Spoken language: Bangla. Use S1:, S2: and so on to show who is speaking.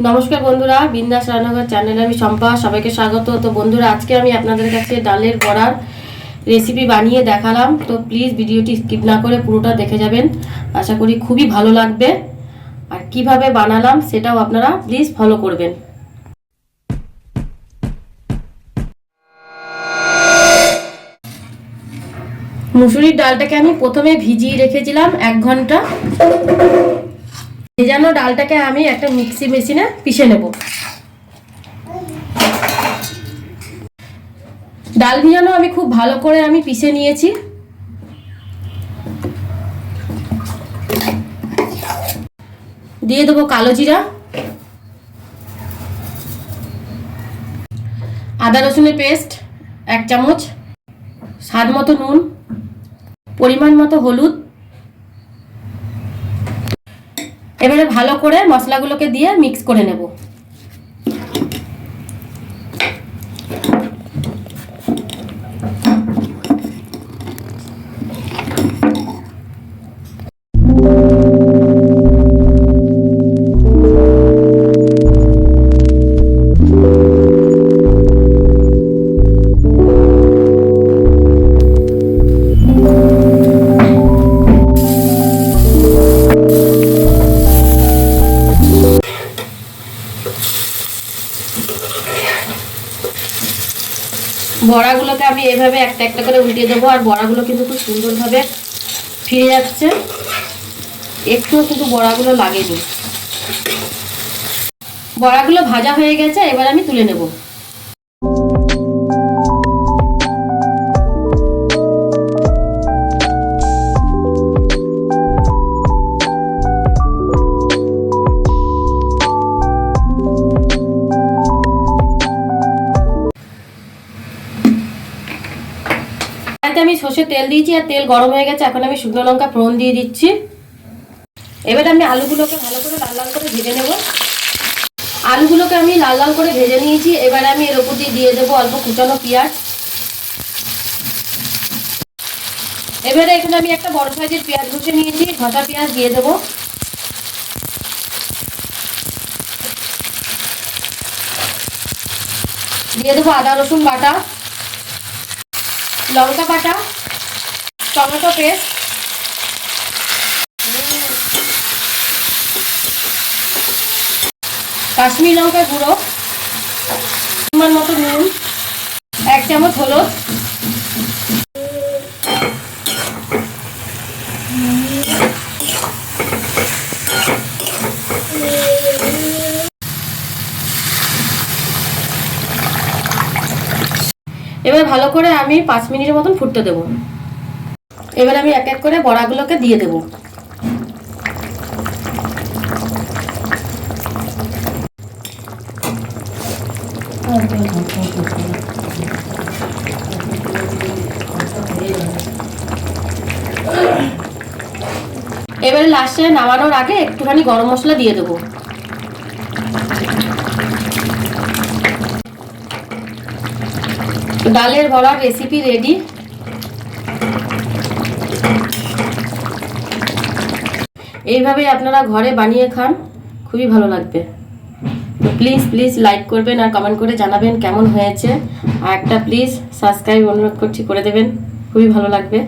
S1: নমস্কার বন্ধুরা, বিন্দাস রান্নাঘর চ্যানেলে আমি শম্পা, সবাইকে স্বাগত। তো বন্ধুরা, আজকে আমি আপনাদের কাছে ডালের বড়ার রেসিপি বানিয়ে দেখালাম। তো প্লিজ ভিডিওটি স্কিপ না করে পুরোটা দেখে যাবেন। আশা করি খুবই ভালো লাগবে। আর কীভাবে বানালাম সেটাও আপনারা প্লিজ ফলো করবেন। মুসুরির ডালটাকে আমি প্রথমে ভিজিয়ে রেখেছিলাম এক ঘণ্টা। ভেজানো ডালটাকে আমি একটা মিক্সি মেশিনে পিষে নেব। ডাল ভিজানো আমি খুব ভালো করে আমি পিষে নিয়েছি। দিয়ে দেবো কালো জিরা। আদা রসুনের পেস্ট এক চামচ, স্বাদ মতো নুন, পরিমাণ মতো হলুদ এবারে ভালো করে মশলাগুলোকে দিয়ে মিক্স করে নেব। বড়াগুলোকে আমি এভাবে একটা একটা করে উল্টে দেবো, আর বড়াগুলো কিন্তু খুব সুন্দরভাবে ফিরে যাচ্ছে। একটুও কিন্তু বড়াগুলো লাগেনি। বড়াগুলো ভাজা হয়ে গেছে, এবার আমি তুলে নেব। কড়াইতে আমি সর্ষের তেল দিয়েছি আর তেল গরম হয়ে গেছে, এখন আমি শুকনো লঙ্কা ফোড়ন দিয়ে দিচ্ছি। এবার আমি আলুগুলোকে ভালো করে লাল লাল করে ভেজে নেব। আলুগুলোকে আমি লাল লাল করে ভেজে নিয়েছি, এবার আমি এর উপর দিয়ে দিয়ে দেবো অল্প কুচানো পেঁয়াজ। এবারে এখানে আমি একটা বড় সাইজের পেঁয়াজ ঘষে নিয়েছি ঘষা পেঁয়াজ দিয়ে দেবো। দিয়ে দেবো আদা রসুন বাটা। লঙ্কা বাটা টমেটো পেস্ট। কাশ্মীর লঙ্কা গুঁড়ো। পরিমাণ মতো নুন এক চামচ হলুদ এবার ভালো করে আমি পাঁচ মিনিটের মতন ফুটতে দেব। এবার আমি এক এক করে বড়াগুলোকে দিয়ে দেব। এবারে লাস্টে নামানোর আগে একটুখানি গরম মশলা দিয়ে দেবো। ডালের ভরা রেসিপি রেডি এইভাবে আপনারা ঘরে বানিয়ে খান, খুবই ভালো লাগবে। তো প্লিজ প্লিজ লাইক করবেন আর কমেন্ট করে জানাবেন কেমন হয়েছে। আর একটা প্লিজ সাবস্ক্রাইব অনুরোধ করছি করে দেবেন, খুবই ভালো লাগবে।